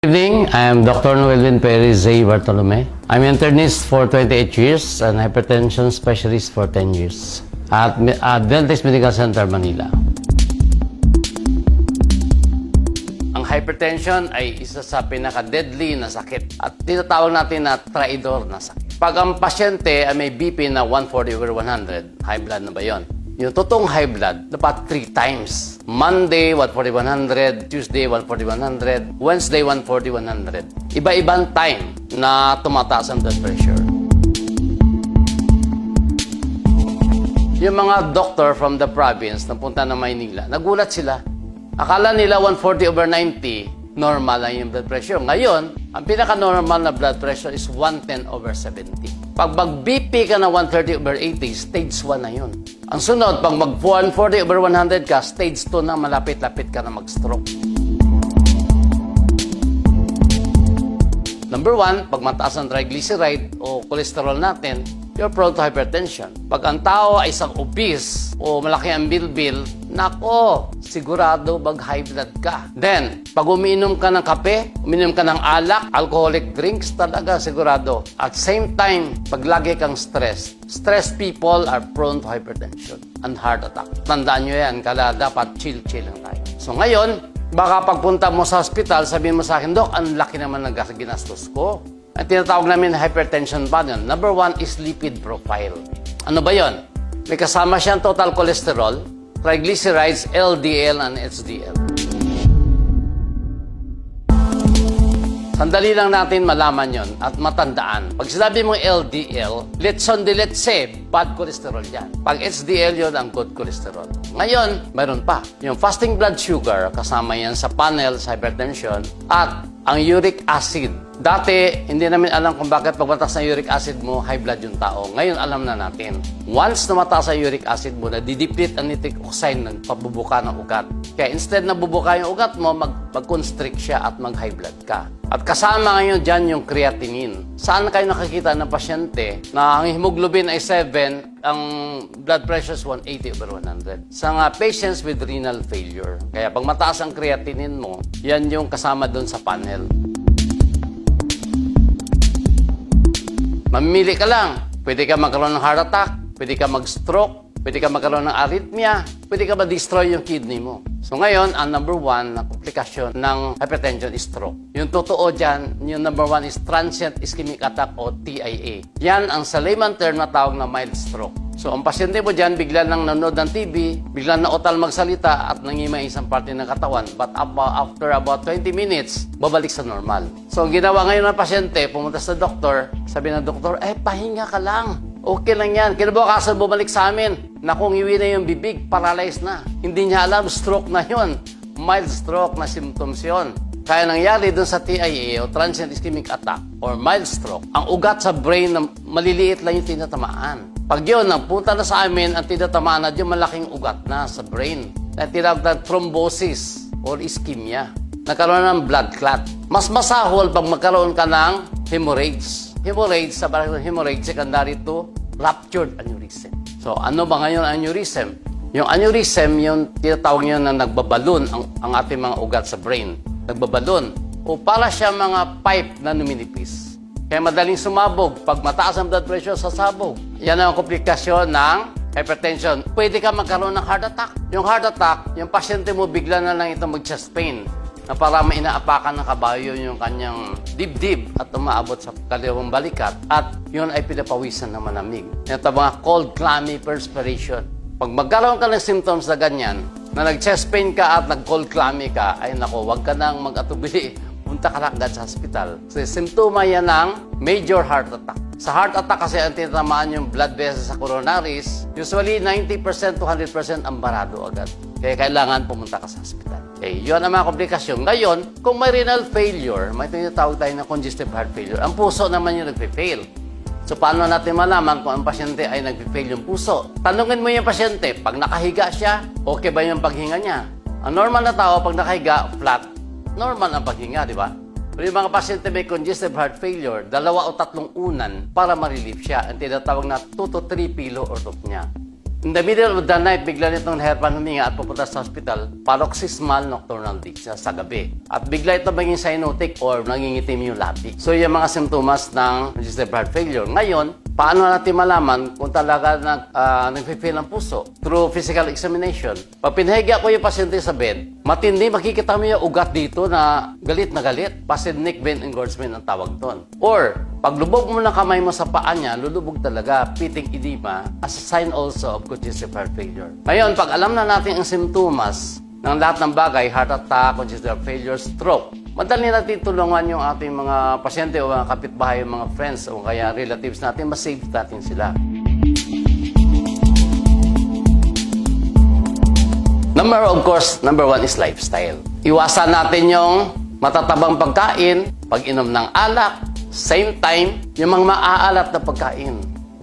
Good evening. I am Dr. Noelvin Perez A. Bartolome. I'm internist for 28 years and hypertension specialist for 10 years at Adventist Medical Center, Manila. Ang hypertension ay isa sa pinaka-deadly na sakit at tinatawag natin na traidor na sakit. Pag ang pasyente ay may BP na 140 over 100, high blood na ba yon? Yung totoong high blood, dapat 3 times. Monday, 140-100. Tuesday, 140-100. Wednesday, 140-100. Iba-ibang time na tumataas ang blood pressure. Yung mga doctor from the province na punta na Maynila, nagulat sila. Akala nila 140 over 90, normal lang yung blood pressure. Ngayon, ang pinaka-normal na blood pressure is 110 over 70. Pag mag-BP ka na 130 over 80, stage 1 na yun. Ang sunod, pag mag 140 over 100 ka, stage 2 na malapit-lapit ka na mag-stroke. Number one, pag mataas ang triglyceride o cholesterol natin, you're prone to hypertension. Pag ang tao ay isang obese o malaki ang bilbil, nako, sigurado mag high blood ka. Then, pag umiinom ka ng kape, umiinom ka ng alak, alcoholic drinks, talaga sigurado. At same time, pag lagi kang stress, stressed people are prone to hypertension and heart attack. Tandaan nyo yan, kala dapat chill-chill lang tayo. So ngayon, Baka pagpunta mo sa hospital, sabihin mo sa akin, Dok, ang laki naman ng ginastos ko. Ang tinatawag namin na hypertension panel. Number one is lipid profile. Ano ba yon? May kasama siyang total cholesterol, triglycerides, LDL, and HDL. Sandali lang natin malaman yon at matandaan. Pag sinabi mong LDL, letson de letse, bad cholesterol yan. Pag HDL yon ang good cholesterol. Ngayon, mayroon pa. Yung fasting blood sugar, kasama yan sa panel sa hypertension, at ang uric acid. Dati, hindi namin alam kung bakit pag mataas na uric acid mo, high blood yung tao. Ngayon, alam na natin. Once na mataas ang uric acid mo, nadideplete ang nitric oxide ng pabubuka ng ugat. Kaya instead na bubuka yung ugat mo, mag, mag-constrict siya at mag-high blood ka. At kasama ngayon dyan yung creatinine. Saan kayo nakikita ng pasyente na ang hemoglobin ay 7, ang blood pressure is 180 over 100. Sa nga patients with renal failure. Kaya pag mataas ang creatinine mo, yan yung kasama doon sa panel. Mamili ka lang. Pwede ka magkaroon ng heart attack, pwede ka mag-stroke, pwede ka magkaroon ng arrhythmia, pwede ka ma-destroy yung kidney mo. So ngayon, ang number one na komplikasyon ng hypertension is stroke. Yung totoo dyan, yung number one is transient ischemic attack o TIA. Yan ang sa layman term na tawag na mild stroke. So ang pasyente mo dyan, bigla nang nanonood ng TV, bigla na otal magsalita at nangimay isang parte ng katawan. But after about 20 minutes, babalik sa normal. So ang ginawa ngayon ng pasyente, pumunta sa doktor, sabi ng doktor, eh pahinga ka lang. Okay lang yan. Kinabukasan bumalik sa amin. Naku, ngiwi na yung bibig, paralyzed na. Hindi niya alam, stroke na yon. Mild stroke na symptoms yon. Kaya nangyari dun sa TIA o transient ischemic attack or mild stroke, ang ugat sa brain na maliliit lang yung tinatamaan. Pag yun, napunta na sa amin, ang tinatamaan na yung malaking ugat na sa brain. Na tinawag na thrombosis or ischemia. Nagkaroon ng blood clot. Mas masahol pag magkaroon ka ng hemorrhage. Hemorrhage, sa barang ng hemorrhage, secondary to ruptured aneurysm. So, ano ba ngayon aneurysm? Yung aneurysm, yung tinatawag nyo na nagbabalon ang, ang ating mga ugat sa brain. Nagbabalon. O para siya mga pipe na numinipis. Kaya madaling sumabog. Pag mataas ang blood pressure, sasabog. Yan ang komplikasyon ng hypertension. Pwede ka magkaroon ng heart attack. Yung heart attack, yung pasyente mo bigla na lang ito mag-chest pain na para mainaapakan ng kabayo yung kanyang dibdib at umaabot sa kaliwang balikat at yun ay pinapawisan na malamig. Yung mga cold, clammy perspiration. Pag magkaroon ka ng symptoms na ganyan, na nag-chest pain ka at nag-cold clammy ka, ay nako, wag ka nang mag-atubili. Punta ka na agad sa hospital. Kasi simptoma yan ng major heart attack. Sa heart attack kasi ang tinatamaan yung blood vessels sa coronaries, usually 90% to 100% ang barado agad. Kaya kailangan pumunta ka sa hospital. Okay, yun ang mga komplikasyon. Ngayon, kung may renal failure, may tinatawag tayo ng congestive heart failure, ang puso naman yung nagpe-fail. So, paano natin malaman kung ang pasyente ay nagpe-fail yung puso? Tanungin mo yung pasyente, pag nakahiga siya, okay ba yung paghinga niya? Ang normal na tao, pag nakahiga, flat, normal ang paghinga, di ba? Pero yung mga pasyente may congestive heart failure, dalawa o tatlong unan para ma-relieve siya. Ang tinatawag na 2 to 3 pilo orthopnea. In the middle of the night, bigla nitong nahirapan huminga at pupunta sa hospital, paroxysmal nocturnal discharge sa gabi. At bigla ito maging cyanotic or nangingitim yung labi. So yung mga simptomas ng congestive heart failure. Ngayon, paano natin malaman kung talaga nag, uh, nagpe-fail ang puso? Through physical examination. Pag pinahiga ko yung pasyente sa bed, matindi, makikita mo yung ugat dito na galit na galit. Pasid neck vein engorgement ang tawag doon. Or, pag lubog mo ng kamay mo sa paa niya, lulubog talaga, pitting edema, as a sign also of congestive failure. Ngayon, pag alam na natin ang simptomas ng lahat ng bagay, heart attack, congestive failure, stroke, madali natin tulungan yung ating mga pasyente o mga kapitbahay, mga friends o kaya relatives natin, mas-save natin sila. Number, of course, number one is lifestyle. Iwasan natin yung matatabang pagkain, pag-inom ng alak, same time, yung mga maaalat na pagkain.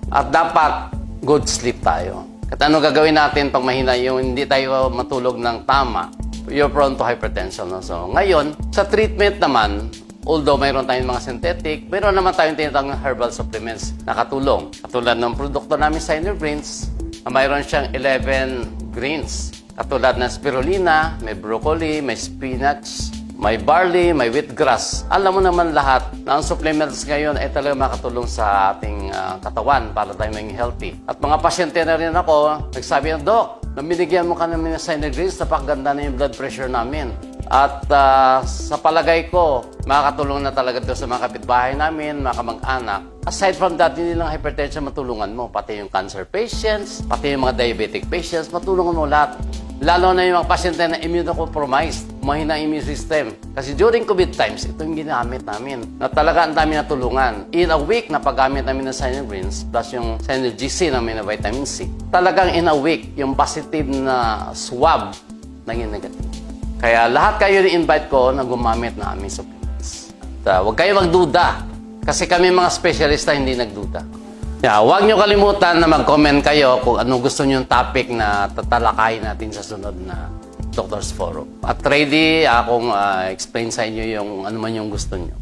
At dapat, good sleep tayo. At ano gagawin natin pag mahina yung hindi tayo matulog ng tama? You're prone to hypertension. No? So, ngayon, sa treatment naman, although mayroon tayong mga synthetic, mayroon naman tayong tinatawag na herbal supplements na katulong. Katulad ng produkto namin sa Inner Brains, na mayroon siyang 11 greens. Katulad ng spirulina, may broccoli, may spinach, may barley, may wheatgrass. Alam mo naman lahat na ang supplements ngayon ay talaga makatulong sa ating ah, katawan para tayo maging healthy. At mga pasyente na rin ako, nagsabi ng, Dok, nabinigyan mo ka namin ng Sinner Greens, napakaganda na yung blood pressure namin. At ah, sa palagay ko, makakatulong na talaga ito sa mga kapitbahay namin, mga kamag-anak. Aside from that, hindi lang hypertension matulungan mo. Pati yung cancer patients, pati yung mga diabetic patients, matulungan mo lahat. Lalo na yung mga pasyente na immunocompromised, mahina immune system. Kasi during COVID times, ito yung ginamit namin. Na talaga ang dami natulungan. In a week na paggamit namin ng Greens plus yung GC namin na vitamin C, talagang in a week, yung positive na swab naging negative. Kaya lahat kayo ni-invite ko na gumamit na aming supplements. At, uh, huwag kayo magduda. Kasi kami mga specialista hindi nagduda. Yeah, huwag nyo kalimutan na mag-comment kayo kung anong gusto nyo yung topic na tatalakayin natin sa sunod na Doctors Forum. At ready akong uh, explain sa inyo yung ano man yung gusto nyo.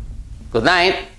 Good night!